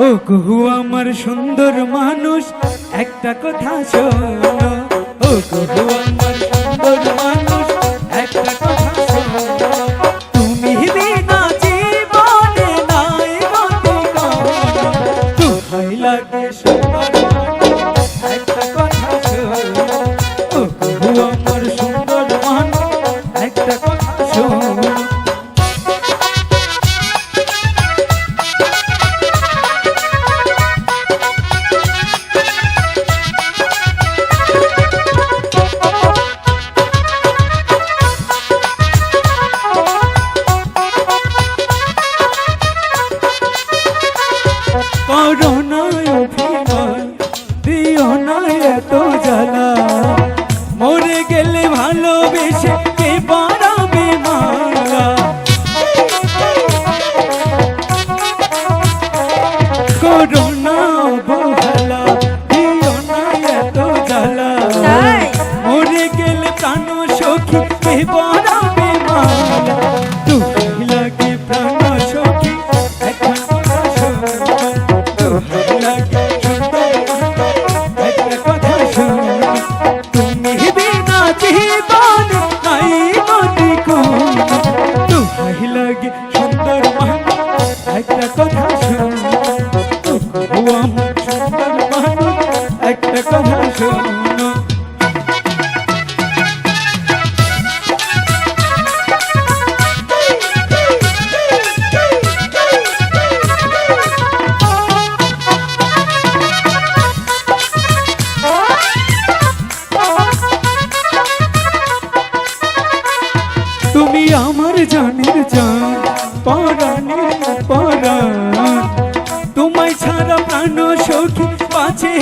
ও কুহু আমার সুন্দর মানুষ, একটা কথা শোনো। ও কুহু আমার সুন্দর মানুষ, একটা কথা তুমি বিনা জীবনে নাই সুন্দর একটা করোনায় লাগে সুন্দর একটা কথা শুন একটা কথা শোনো জানের জান পরাণের পরাণ তোমায় ছাড়া প্রাণ সখী বাঁচে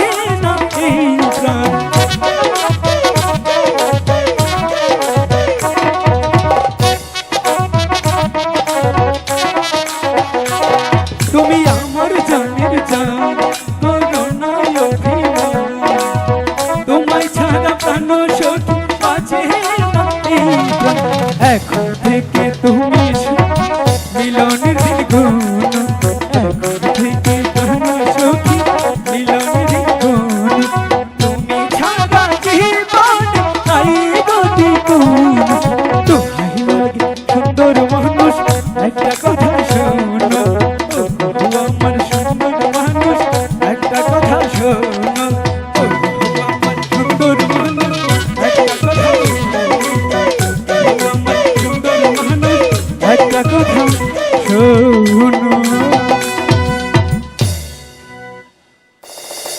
তুমি আমার জানের জান তোমায় ছাড়া প্রাণ সখী না এই প্রাণ। এখন থেকে তুমি মিলনের দিন গুণ। এখন থেকে তুমি সখী মিলনের দিন গুণ। তুমি ছাড়া জীবন তাই গতি গুণ। তোমায় লাগে সুন্দর মানুষ, একটা